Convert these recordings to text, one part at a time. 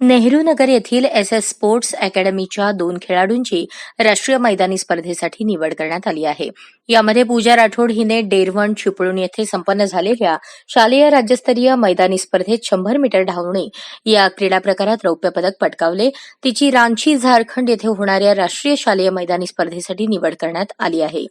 नेहरू नगर येथील S S sports अकॅडमीच्या दोन खेळाडूंची राष्ट्रीय मैदानी स्पर्धेसाठी निवड करण्यात आली आहे. यामध्ये पूजा राठोड हिने डेरवण चिपळूण येथे संपन्न झालेल्या शालेय राज्यस्तरीय मैदानी स्पर्धेत शंभर मीटर धावणे या क्रीडा प्रकारात रौप्य पदक पटकावले. तिची रांची झारखंड येथे होणाऱ्या राष्ट्रीय शालेय मैदानी स्पर्धेसाठी निवड करण्यात आली आहे.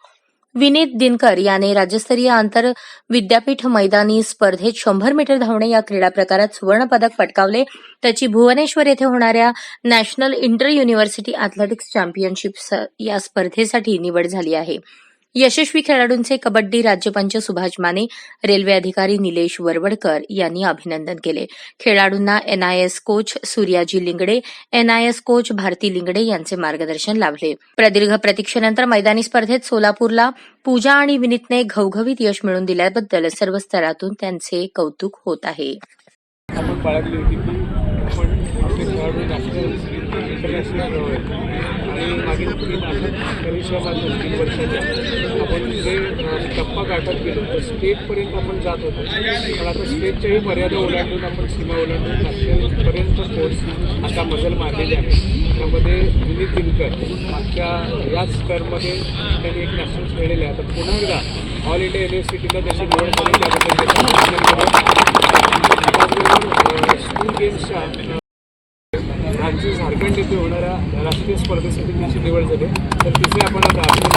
विनीत दिनकर याने राज्यस्तरीय आंतर विद्यापीठ मैदानी स्पर्धेत शंभर मीटर धावणे या क्रीडा प्रकारात सुवर्णपदक पटकावले. त्याची भुवनेश्वर येथे होणाऱ्या national inter university athletics championship या स्पर्धेसाठी निवड झाली आहे. यशस्वी खेळाडूंचे कबड्डी राज्यपंच सुभाष माने रेल्वे अधिकारी निलेश वरवडकर यांनी अभिनंदन केले. खेळाडूंना NIS coach Suryaji Lingade NIS coach Bharati Lingade यांचे मार्गदर्शन लाभले. प्रदीर्घ प्रतीक्षेनंतर मैदानी स्पर्धेत सोलापूरला पूजा आणि विनीतने घवघवीत यश मिळवून दिल्याबद्दल सर्व स्तरातून त्यांचे कौतुक होत आहे. आपण बाळगली होती की आपण आपले खेळाडू नॅशनल इंटरनॅशनल आणि मागील तीन तीन वर्षाच्या टप्पा गाठत गेलो तर स्टेटपर्यंत आपण जात होतो. पण आता स्टेटच्याही मर्यादा ओलांडून आपण सीमा ओलांडून नॅशनलपर्यंत पोहोच आता मजल मारलेली आहे. त्यामध्ये विनीत दिनकर मागच्या याच टर्ममध्ये त्यांनी एक नॅशनल खेळलेले आहे. आता पुन्हा एकदा ऑल इंडिया युनिव्हर्सिटीला त्याची निवड करून त्याबद्दल स्कूल गेम्सच्या झारखंड येथे होणाऱ्या राष्ट्रीय स्पर्धेसाठी त्याची निवड झाली तर तिथे आपण आता